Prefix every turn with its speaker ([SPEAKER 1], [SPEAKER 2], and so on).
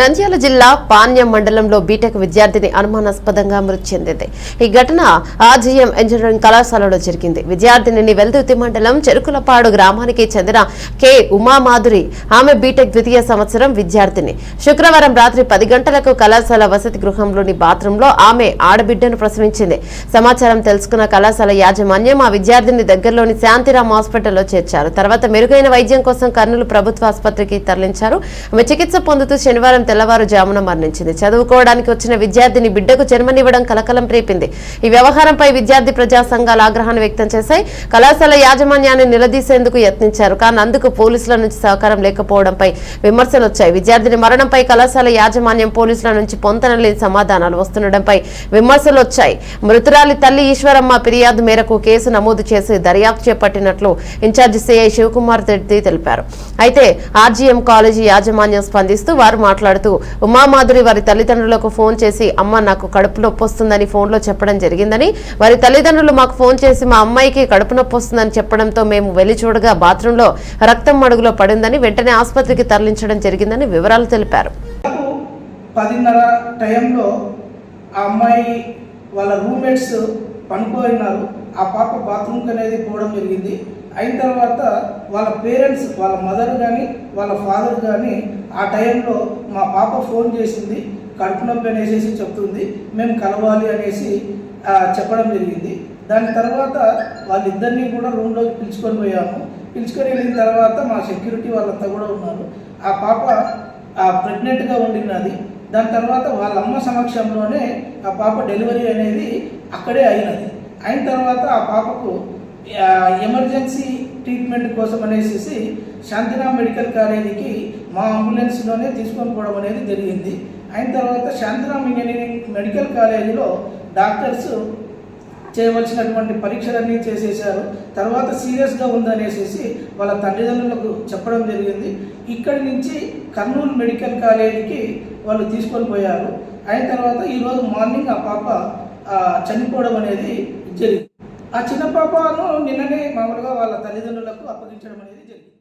[SPEAKER 1] నంద్యాల జిల్లా పాణ్యం మండలంలో బీటెక్ విద్యార్థిని అనుమానాస్పదంగా మృతి చెందింది. ఈ ఘటన ఆర్జీఎం ఇంజనీరింగ్ కళాశాలలో జరిగింది. విద్యార్థినిని వెల్దుర్తి మండలం చెరుకులపాడు గ్రామానికి చెందిన కె. ఉమామాధురి. ఆమె బీటెక్ ద్వితీయ సంవత్సరం విద్యార్థిని. శుక్రవారం రాత్రి పది గంటలకు కళాశాల వసతి గృహంలోని బాత్రూంలో ఆమె ఆడబిడ్డను ప్రసవించింది. సమాచారం తెలుసుకున్న కళాశాల యాజమాన్యం ఆ విద్యార్థిని దగ్గరలోని శాంతిరామ్ హాస్పిటల్లో చేర్చారు. తర్వాత మెరుగైన వైద్యం కోసం కర్నూలు ప్రభుత్వ ఆసుపత్రికి తరలించారు. ఆమె చికిత్స పొందుతూ శనివారం తెల్లవారుజామున మరణించింది. చదువుకోవడానికి వచ్చిన విద్యార్థిని బిడ్డకు జన్మనివ్వడం కలకలం రేపింది. ఈ వ్యవహారంపై విద్యార్థి ప్రజా సంఘాలు ఆగ్రహాన్ని వ్యక్తం చేశాయి. కళాశాల యాజమాన్యాన్ని నిలదీసేందుకు యత్నించారు. కానీ అందుకు పోలీసుల నుంచి సహకారం లేకపోవడంపై విమర్శలు వచ్చాయి. విద్యార్థిని మరణంపై కళాశాల యాజమాన్యం పోలీసుల నుంచి పొంతనలేని సమాధానాలు వస్తుండటంపై విమర్శలు వచ్చాయి. మృతురాలి తల్లి ఈశ్వరమ్మ ఫిర్యాదు మేరకు కేసు నమోదు చేసి దర్యాప్తు చేపట్టినట్లు ఇన్ఛార్జి సిఐ శివకుమార్ రెడ్డి తెలిపారు. అయితే ఆర్జీఎం కాలేజీ యాజమాన్యం స్పందిస్తూ వారు మాట్లాడుతూ ఉమామాధురి వారి తల్లిదండ్రులకు ఫోన్ చేసి అమ్మ నాకు కడుపు నొప్పి వస్తుందని ఫోన్లో చెప్పడం జరిగిందని వారి తల్లిదండ్రులు మాకు ఫోన్ చేసి మా అమ్మాయికి కడుపు నొప్పి వస్తుందని చెప్పడంతో మేము వెళ్ళి చూడగా బాత్రూంలో రక్తం మడుగులో పడిందని వెంటనే ఆసుపత్రికి తరలించడం జరిగిందని వివరాలు తెలిపారు.
[SPEAKER 2] పదిన్నర టైంలో ఆ అమ్మాయి వాళ్ళ రూమ్మేట్స్ పనుకోన్నారు ఆ పాప బాత్రూమ్కి అనేది పోవడం జరిగింది. అయిన తర్వాత వాళ్ళ పేరెంట్స్ వాళ్ళ మదర్ కానీ వాళ్ళ ఫాదర్ కానీ ఆ టైంలో మా పాప ఫోన్ చేసింది. కడుపు నొప్పి అనేసి చెప్తుంది. మేము కలవాలి అనేసి చెప్పడం జరిగింది. దాని తర్వాత వాళ్ళిద్దరినీ కూడా రూమ్లోకి పిలుచుకొని పోయాము. పిలుచుకొని వెళ్ళిన తర్వాత మా సెక్యూరిటీ వాళ్ళంతా కూడా ఉన్నారు. ఆ పాప ప్రెగ్నెంట్గా ఉండినది దాని తర్వాత వాళ్ళ అమ్మ సమక్షంలోనే ఆ పాప డెలివరీ అనేది అక్కడే అయినది. అయిన తర్వాత ఆ పాపకు ఎమర్జెన్సీ ట్రీట్మెంట్ కోసం అనేసి శాంతిరామ్ మెడికల్ కాలేజీకి మా అంబులెన్స్లోనే తీసుకొని పోవడం అనేది జరిగింది. అయిన తర్వాత శాంతిరామ్ ఇంజనీరింగ్ మెడికల్ కాలేజీలో డాక్టర్స్ చేయవలసినటువంటి పరీక్షలన్నీ చేసేసారు తర్వాత సీరియస్గా ఉందనేసి వాళ్ళ తల్లిదండ్రులకు చెప్పడం జరిగింది. ఇక్కడి నుంచి కర్నూలు మెడికల్ కాలేజీకి వాళ్ళు తీసుకొని పోయారు. అయిన తర్వాత ఈరోజు మార్నింగ్ ఆ పాప చనిపోవడం అనేది జరిగింది. ఆ చిన్న పాపను నిన్ననే మామూలుగా వాళ్ళ తల్లిదండ్రులకు అప్పగించడం అనేది జరిగింది.